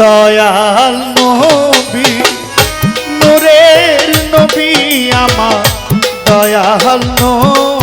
দয়াল নবী নূরের নবী আমার দয়াল নবী।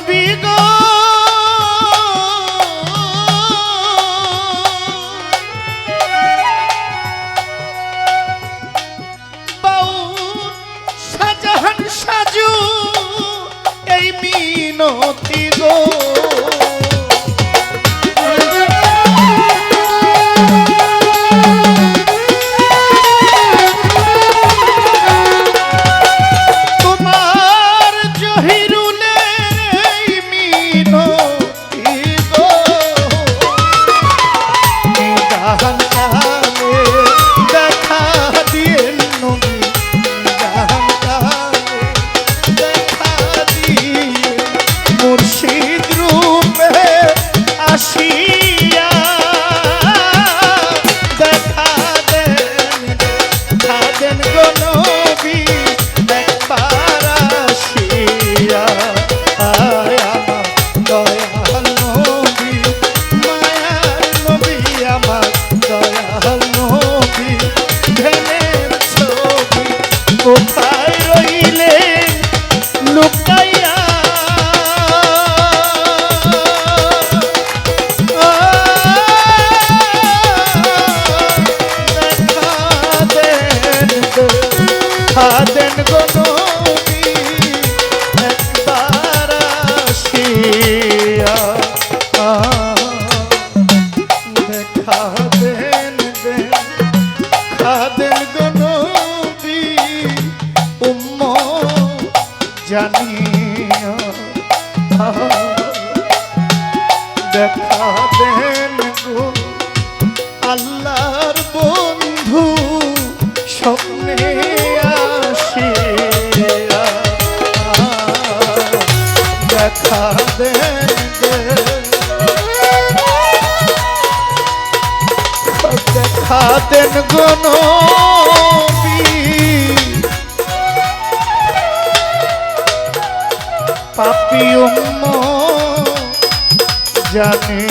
নবী গো। con দেখা দেন গনবী পাপি উম্ম জানে।